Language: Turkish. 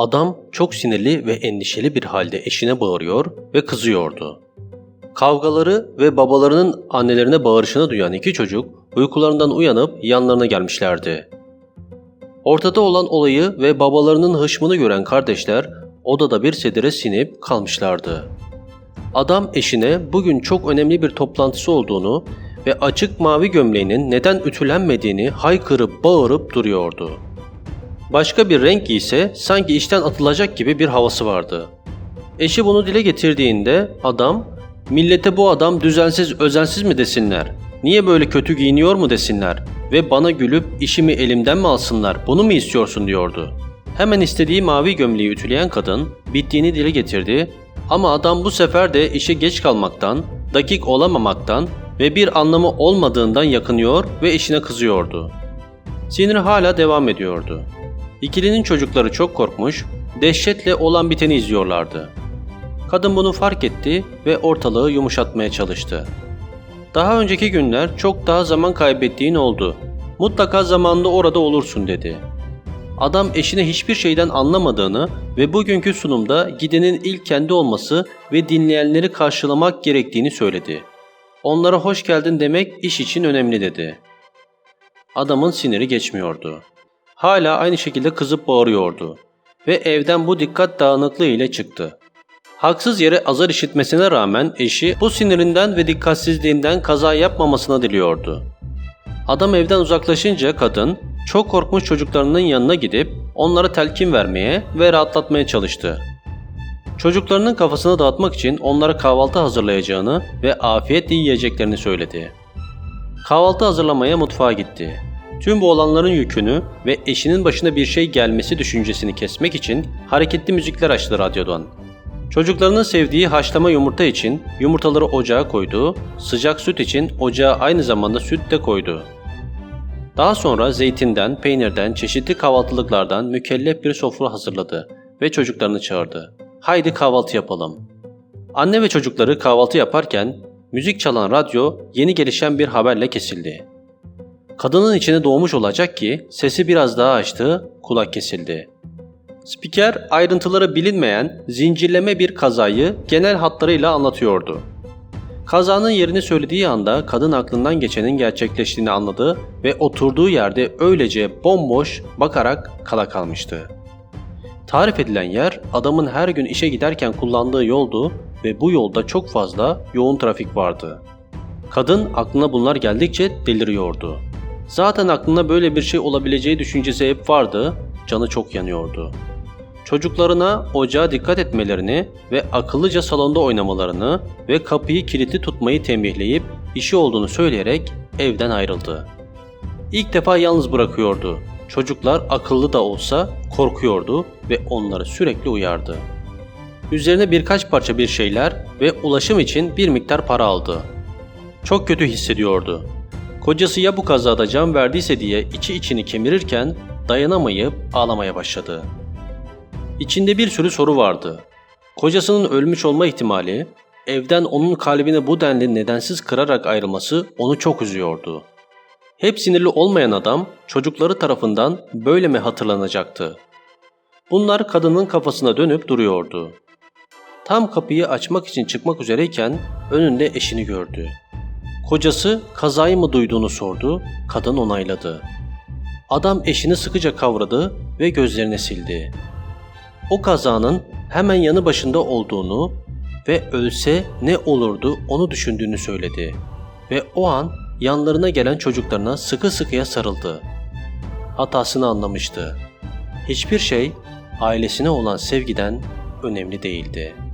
Adam çok sinirli ve endişeli bir halde eşine bağırıyor ve kızıyordu. Kavgaları ve babalarının annelerine bağırışını duyan iki çocuk uykularından uyanıp yanlarına gelmişlerdi. Ortada olan olayı ve babalarının hışmını gören kardeşler odada bir sedire sinip kalmışlardı. Adam eşine bugün çok önemli bir toplantısı olduğunu ve açık mavi gömleğinin neden ütülenmediğini haykırıp bağırıp duruyordu. Başka bir renk giyse sanki işten atılacak gibi bir havası vardı. Eşi bunu dile getirdiğinde adam, millete bu adam düzensiz özensiz mi desinler, niye böyle kötü giyiniyor mu desinler ve bana gülüp işimi elimden mi alsınlar bunu mu istiyorsun diyordu. Hemen istediği mavi gömleği ütüleyen kadın bittiğini dile getirdi ama adam bu sefer de işe geç kalmaktan, dakik olamamaktan ve bir anlamı olmadığından yakınıyor ve eşine kızıyordu. Siniri hala devam ediyordu. İkilinin çocukları çok korkmuş, dehşetle olan biteni izliyorlardı. Kadın bunu fark etti ve ortalığı yumuşatmaya çalıştı. Daha önceki günler çok daha zaman kaybettiğin oldu. Mutlaka zamanında orada olursun dedi. Adam eşine hiçbir şeyden anlamadığını ve bugünkü sunumda gidenin ilk kendi olması ve dinleyenleri karşılamak gerektiğini söyledi. Onlara hoş geldin demek iş için önemli dedi. Adamın siniri geçmiyordu. Hala aynı şekilde kızıp bağırıyordu ve evden bu dikkat dağınıklığı ile çıktı. Haksız yere azar işitmesine rağmen eşi bu sinirinden ve dikkatsizliğinden kaza yapmamasını diliyordu. Adam evden uzaklaşınca kadın çok korkmuş çocuklarının yanına gidip onlara telkin vermeye ve rahatlatmaya çalıştı. Çocuklarının kafasını dağıtmak için onlara kahvaltı hazırlayacağını ve afiyetle yiyeceklerini söyledi. Kahvaltı hazırlamaya mutfağa gitti. Tüm bu olanların yükünü ve eşinin başına bir şey gelmesi düşüncesini kesmek için hareketli müzikler açtı radyodan. Çocuklarının sevdiği haşlama yumurta için yumurtaları ocağa koydu, sıcak süt için ocağa aynı zamanda süt de koydu. Daha sonra zeytinden, peynirden, çeşitli kahvaltılıklardan mükellef bir sofra hazırladı ve çocuklarını çağırdı. Haydi kahvaltı yapalım. Anne ve çocukları kahvaltı yaparken müzik çalan radyo yeni gelişen bir haberle kesildi. Kadının içine doğmuş olacak ki sesi biraz daha açtı, kulak kesildi. Spiker ayrıntıları bilinmeyen zincirleme bir kazayı genel hatlarıyla anlatıyordu. Kazanın yerini söylediği anda kadın aklından geçenin gerçekleştiğini anladı ve oturduğu yerde öylece bomboş bakarak kala kalmıştı. Tarif edilen yer adamın her gün işe giderken kullandığı yoldu ve bu yolda çok fazla yoğun trafik vardı. Kadın aklına bunlar geldikçe deliriyordu. Zaten aklına böyle bir şey olabileceği düşüncesi hep vardı, canı çok yanıyordu. Çocuklarına ocağa dikkat etmelerini ve akıllıca salonda oynamalarını ve kapıyı kilitli tutmayı tembihleyip işi olduğunu söyleyerek evden ayrıldı. İlk defa yalnız bırakıyordu. Çocuklar akıllı da olsa korkuyordu ve onları sürekli uyardı. Üzerine birkaç parça bir şeyler ve ulaşım için bir miktar para aldı. Çok kötü hissediyordu. Kocası ya bu kazada can verdiyse diye içi içini kemirirken dayanamayıp ağlamaya başladı. İçinde bir sürü soru vardı. Kocasının ölmüş olma ihtimali, evden onun kalbini bu denli nedensiz kırarak ayrılması onu çok üzüyordu. Hep sinirli olmayan adam çocukları tarafından böyle mi hatırlanacaktı? Bunlar kadının kafasına dönüp duruyordu. Tam kapıyı açmak için çıkmak üzereyken önünde eşini gördü. Kocası kazayı mı duyduğunu sordu, kadın onayladı. Adam eşini sıkıca kavradı ve gözlerine sildi. O kazanın hemen yanı başında olduğunu ve ölse ne olurdu onu düşündüğünü söyledi. Ve o an yanlarına gelen çocuklarına sıkı sıkıya sarıldı. Hatasını anlamıştı. Hiçbir şey ailesine olan sevgiden önemli değildi.''